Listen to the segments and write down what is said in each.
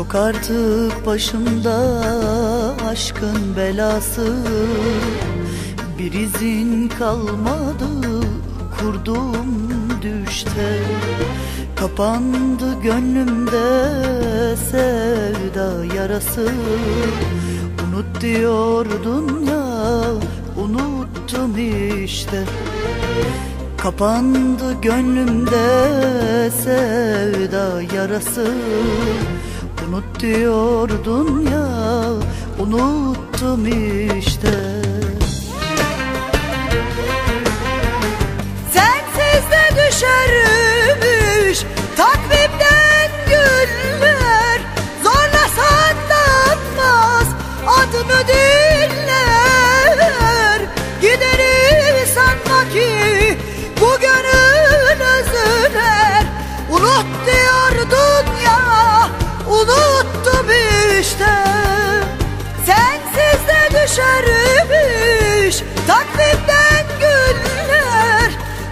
Yok artık başımda aşkın belası. Bir izin kalmadı kurdum düşte. Kapandı gönlümde sevda yarası. Unut diyordun ya unuttum işte. Kapandı gönlümde sevda yarası Unut diyordun ya unuttum işte. Sensiz de düşermiş düşermiş takvimden güller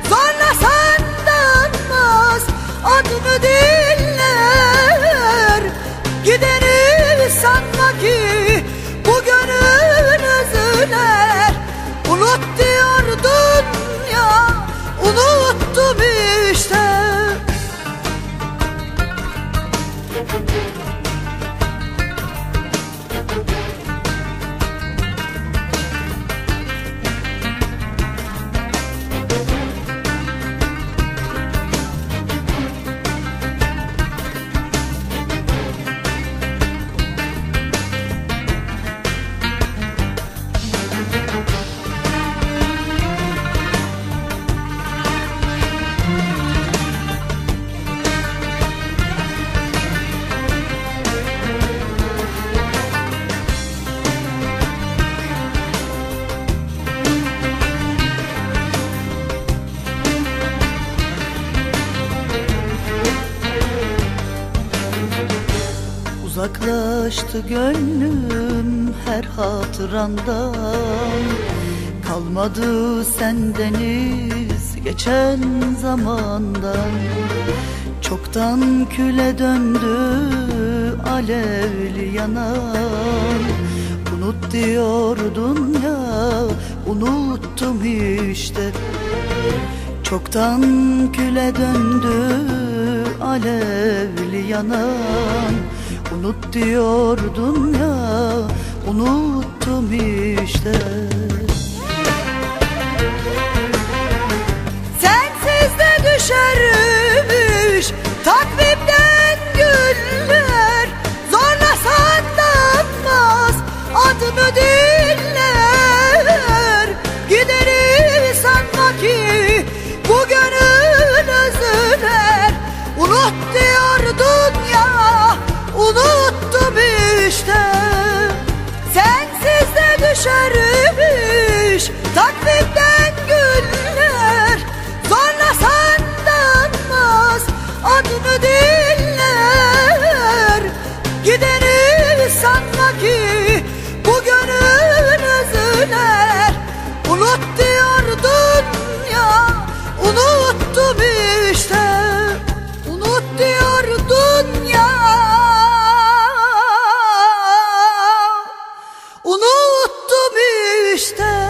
Zorlasan dayanmaz adını diller. Gideri sanma ki bu gönül özler Unut diyordun ya unuttum işte Uzaklaştı gönlüm her hatırandan. Kalmadı sendeniz geçen zamandan. Çoktan küle döndü alevli yanan. Unut diyordun ya unuttum işte. Çoktan küle döndü alevli yanan Unut diyordun ya unuttum işte. Sensiz de düşermiş takvimden güller. Zorlasan dayanmaz adını tristeza.